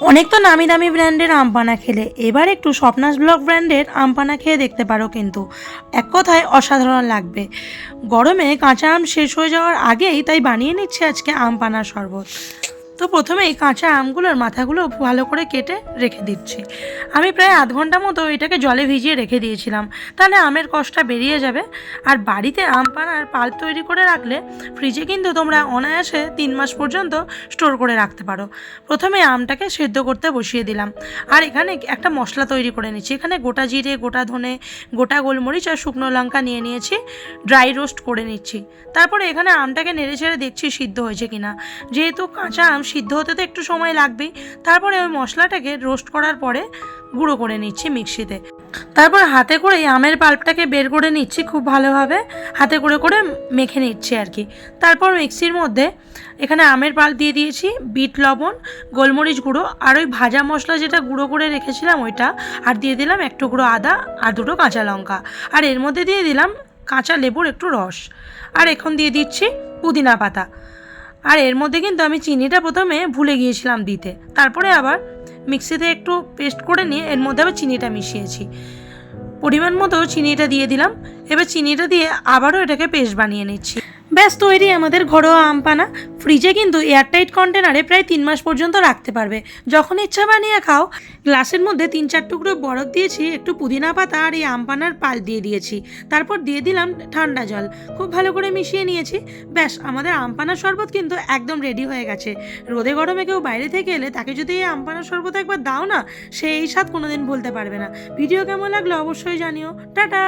অনেক তো নামি দামি ব্র্যান্ডের আমপানা খেলে। এবার একটু স্বপ্নাস ব্লক ব্র্যান্ডের আমপানা খেয়ে দেখতে পারো কিন্তু। এক কথায় অসাধারণ লাগবে। গরমে কাঁচা আম শেষ হয়ে যাওয়ার আগেই তাই বানিয়ে নিচ্ছে আজকে আম পানার শরবত। তো প্রথমেই কাঁচা আমগুলোর মাথাগুলো ভালো করে কেটে রেখে দিচ্ছি। আমি প্রায় আধ ঘণ্টা মতো এটাকে জলে ভিজিয়ে রেখে দিয়েছিলাম। তাহলে আমের কষটা বেরিয়ে যাবে। আর বাড়িতে আম পানার পাল্প তৈরি করে রাখলে ফ্রিজে কিন্তু তোমরা অনায়াসে তিন মাস পর্যন্ত স্টোর করে রাখতে পারো। প্রথমে আমটাকে সেদ্ধ করতে বসিয়ে দিলাম। আর এখানে একটা মশলা তৈরি করে নিচ্ছি। এখানে গোটা জিরে, গোটা ধনে, গোটা গোলমরিচ আর শুকনো লঙ্কা নিয়ে নিয়েছি। ড্রাই রোস্ট করে নিচ্ছি। তারপরে এখানে আমটাকে নেড়ে ছেড়ে দেখছি সিদ্ধ হয়েছে কিনা। যেহেতু কাঁচা আম সিদ্ধ হতে তো একটু সময় লাগবেই তারপরে ওই মশলাটাকে রোস্ট করার পরে গুঁড়ো করে নিচ্ছি মিক্সিতে। তারপর হাতে করে আমের পাল্পটাকে বের করে নিচ্ছি খুব ভালোভাবে। হাতে করে করে মেখে নিচ্ছি আর কি। তারপর মিক্সির মধ্যে এখানে আমের পাল্প দিয়ে দিয়েছি, বিট লবণ, গোলমরিচ গুঁড়ো আর ওই ভাজা মশলা যেটা গুঁড়ো করে রেখেছিলাম ওইটা। আর দিয়ে দিলাম এক টুকরো আদা আর দুটো কাঁচা লঙ্কা। আর এর মধ্যে দিয়ে দিলাম কাঁচা লেবুর একটু রস। আর এখন দিয়ে দিচ্ছি পুদিনা পাতা। আর এর মধ্যে কিন্তু আমি চিনিটা প্রথমে ভুলে গিয়েছিলাম দিতে। তারপরে আবার মিক্সিতে একটু পেস্ট করে নিয়ে এর মধ্যে আবার চিনিটা মিশিয়েছি। পরিমাণ মতো চিনিটা দিয়ে দিলাম। এবার চিনিটা দিয়ে আবারও এটাকে পেস্ট বানিয়ে নিচ্ছি। ব্যাস, তৈরি আমাদের ঘরোয়া আমপানা। ফ্রিজে কিন্তু এয়ারটাইট কন্টেনারে প্রায় তিন মাস পর্যন্ত রাখতে পারবে। যখন ইচ্ছা বানিয়ে খাও, গ্লাসের মধ্যে তিন চার টুকরো বরফ দিয়েছি, একটু পুদিনা পাতা আর এই আমপানার পাল দিয়ে দিয়েছি। তারপর দিয়ে দিলাম ঠান্ডা জল। খুব ভালো করে মিশিয়ে নিয়েছি। ব্যাস, আমাদের আমপানার শরবত কিন্তু একদম রেডি হয়ে গেছে। রোদে গরমে কেউ বাইরে থেকে এলে তাকে যদি এই আম পানার শরবত একবার দাও না, সে এই স্বাদ কোনোদিন ভুলতে পারবে না। ভিডিও কেমন লাগল অবশ্যই জানিও। টাটা!